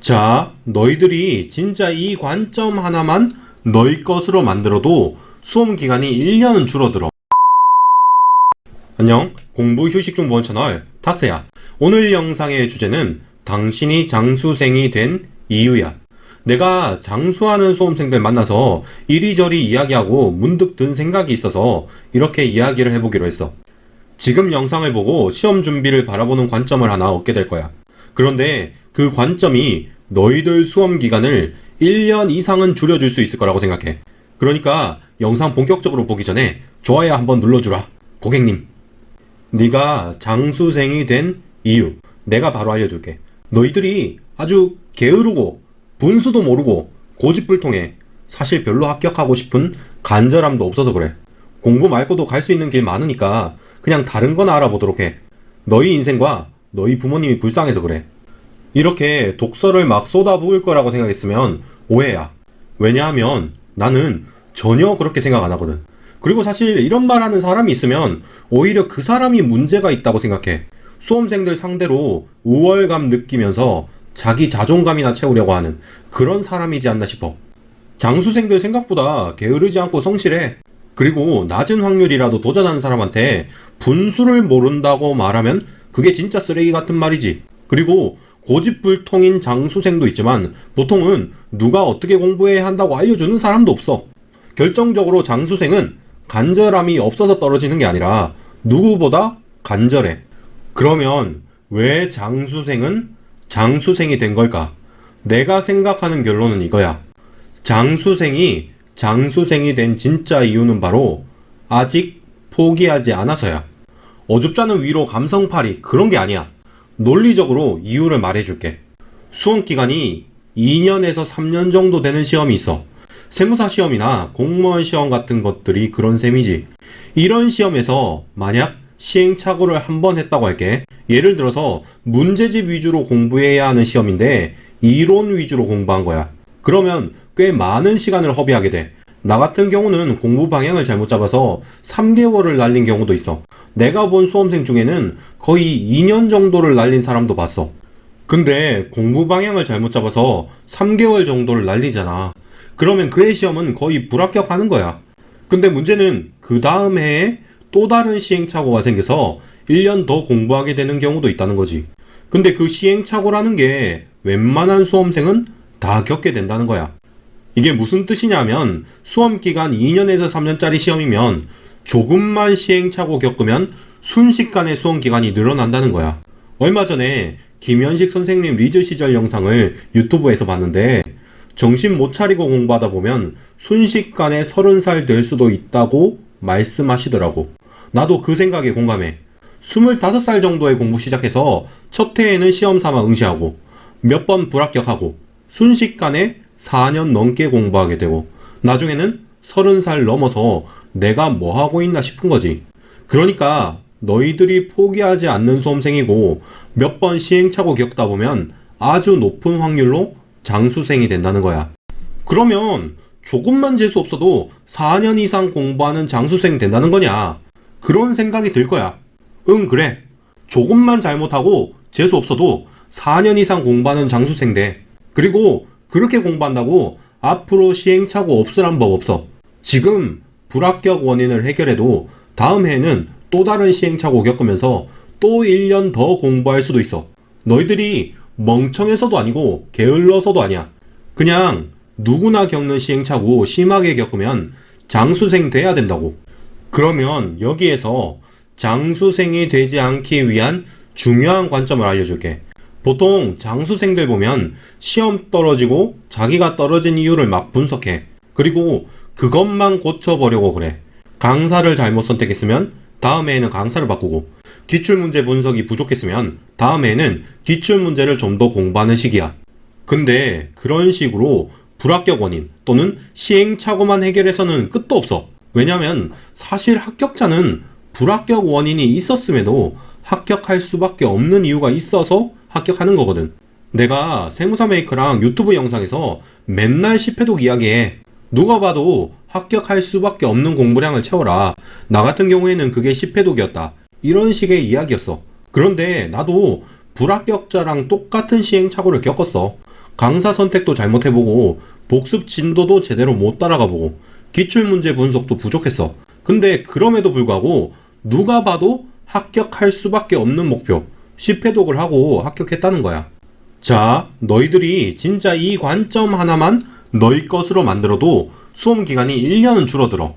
자, 너희들이 진짜 이 관점 하나만 너희 것으로 만들어도 수험 기간이 1년은 줄어들어. 안녕, 공부 휴식 중보원 채널 타스야. 오늘 영상의 주제는 당신이 장수생이 된 이유야. 내가 장수하는 수험생들 만나서 이리저리 이야기하고 문득 든 생각이 있어서 이렇게 이야기를 해보기로 했어. 지금 영상을 보고 시험 준비를 바라보는 관점을 하나 얻게 될 거야. 그런데 그 관점이 너희들 수험 기간을 1년 이상은 줄여줄 수 있을 거라고 생각해. 그러니까 영상 본격적으로 보기 전에 좋아요 한번 눌러주라. 고객님. 네가 장수생이 된 이유 내가 바로 알려줄게. 너희들이 아주 게으르고 분수도 모르고 고집불통해 사실 별로 합격하고 싶은 간절함도 없어서 그래. 공부 말고도 갈 수 있는 길 많으니까 그냥 다른 거나 알아보도록 해. 너희 인생과 너희 부모님이 불쌍해서 그래. 이렇게 독서를 막 쏟아부을 거라고 생각했으면 오해야. 왜냐하면 나는 전혀 그렇게 생각 안 하거든. 그리고 사실 이런 말 하는 사람이 있으면 오히려 그 사람이 문제가 있다고 생각해. 수험생들 상대로 우월감 느끼면서 자기 자존감이나 채우려고 하는 그런 사람이지 않나 싶어. 장수생들 생각보다 게으르지 않고 성실해. 그리고 낮은 확률이라도 도전하는 사람한테 분수를 모른다고 말하면 그게 진짜 쓰레기 같은 말이지. 그리고 고집불통인 장수생도 있지만 보통은 누가 어떻게 공부해야 한다고 알려주는 사람도 없어. 결정적으로 장수생은 간절함이 없어서 떨어지는 게 아니라 누구보다 간절해. 그러면 왜 장수생은 장수생이 된 걸까? 내가 생각하는 결론은 이거야. 장수생이 장수생이 된 진짜 이유는 바로 아직 포기하지 않아서야. 어줍잖은 위로 감성팔이 그런 게 아니야. 논리적으로 이유를 말해줄게. 수험 기간이 2년에서 3년 정도 되는 시험이 있어. 세무사 시험이나 공무원 시험 같은 것들이 그런 셈이지. 이런 시험에서 만약 시행착오를 한 번 했다고 할게. 예를 들어서 문제집 위주로 공부해야 하는 시험인데 이론 위주로 공부한 거야. 그러면 꽤 많은 시간을 허비하게 돼. 나 같은 경우는 공부 방향을 잘못 잡아서 3개월을 날린 경우도 있어. 내가 본 수험생 중에는 거의 2년 정도를 날린 사람도 봤어. 근데 공부 방향을 잘못 잡아서 3개월 정도를 날리잖아. 그러면 그의 시험은 거의 불합격하는 거야. 근데 문제는 그 다음 해에 또 다른 시행착오가 생겨서 1년 더 공부하게 되는 경우도 있다는 거지. 근데 그 시행착오라는 게 웬만한 수험생은 다 겪게 된다는 거야. 이게 무슨 뜻이냐면 수험 기간 2년에서 3년짜리 시험이면 조금만 시행착오 겪으면 순식간에 수험 기간이 늘어난다는 거야. 얼마 전에 김현식 선생님 리즈 시절 영상을 유튜브에서 봤는데 정신 못 차리고 공부하다 보면 순식간에 30살 될 수도 있다고 말씀하시더라고. 나도 그 생각에 공감해. 25살 정도에 공부 시작해서 첫 해에는 시험 삼아 응시하고 몇 번 불합격하고 순식간에 4년 넘게 공부하게 되고 나중에는 30살 넘어서 내가 뭐 하고 있나 싶은 거지. 그러니까 너희들이 포기하지 않는 수험생이고 몇 번 시행착오 겪다 보면 아주 높은 확률로 장수생이 된다는 거야. 그러면 조금만 재수 없어도 4년 이상 공부하는 장수생 된다는 거냐? 그런 생각이 들 거야. 응, 그래. 조금만 잘못하고 재수 없어도 4년 이상 공부하는 장수생 돼. 그리고 그렇게 공부한다고 앞으로 시행착오 없으란 법 없어. 지금 불합격 원인을 해결해도 다음 해에는 또 다른 시행착오 겪으면서 또 1년 더 공부할 수도 있어. 너희들이 멍청해서도 아니고 게을러서도 아니야. 그냥 누구나 겪는 시행착오 심하게 겪으면 장수생 돼야 된다고. 그러면 여기에서 장수생이 되지 않기 위한 중요한 관점을 알려줄게. 보통 장수생들 보면 시험 떨어지고 자기가 떨어진 이유를 막 분석해. 그리고 그것만 고쳐보려고 그래. 강사를 잘못 선택했으면 다음해에는 강사를 바꾸고 기출문제 분석이 부족했으면 다음해에는 기출문제를 좀 더 공부하는 시기야. 근데 그런 식으로 불합격 원인 또는 시행착오만 해결해서는 끝도 없어. 왜냐면 사실 합격자는 불합격 원인이 있었음에도 합격할 수밖에 없는 이유가 있어서 합격하는 거거든. 내가 세무사 메이커랑 유튜브 영상에서 맨날 10회독 이야기해. 누가 봐도 합격할 수밖에 없는 공부량을 채워라. 나 같은 경우에는 그게 10회독이었다. 이런 식의 이야기였어. 그런데 나도 불합격자랑 똑같은 시행착오를 겪었어. 강사 선택도 잘못해보고 복습 진도도 제대로 못 따라가보고 기출문제 분석도 부족했어. 근데 그럼에도 불구하고 누가 봐도 합격할 수밖에 없는 목표 10회독을 하고 합격했다는 거야. 자, 너희들이 진짜 이 관점 하나만 너희 것으로 만들어도 수험 기간이 1년은 줄어들어.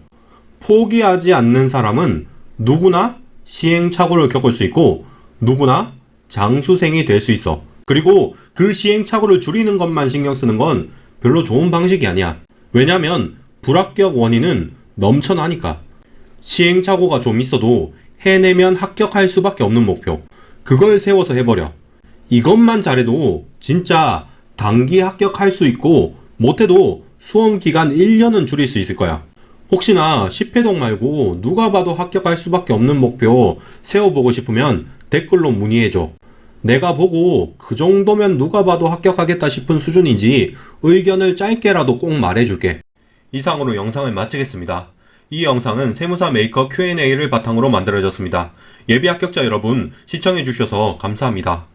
포기하지 않는 사람은 누구나 시행착오를 겪을 수 있고 누구나 장수생이 될 수 있어. 그리고 그 시행착오를 줄이는 것만 신경 쓰는 건 별로 좋은 방식이 아니야. 왜냐면 불합격 원인은 넘쳐나니까. 시행착오가 좀 있어도 해내면 합격할 수밖에 없는 목표. 그걸 세워서 해버려. 이것만 잘해도 진짜 단기 합격할 수 있고 못해도 수험 기간 1년은 줄일 수 있을 거야. 혹시나 10회독 말고 누가 봐도 합격할 수밖에 없는 목표 세워보고 싶으면 댓글로 문의해줘. 내가 보고 그 정도면 누가 봐도 합격하겠다 싶은 수준인지 의견을 짧게라도 꼭 말해줄게. 이상으로 영상을 마치겠습니다. 이 영상은 세무사 메이커 Q&A를 바탕으로 만들어졌습니다. 예비 합격자 여러분 시청해주셔서 감사합니다.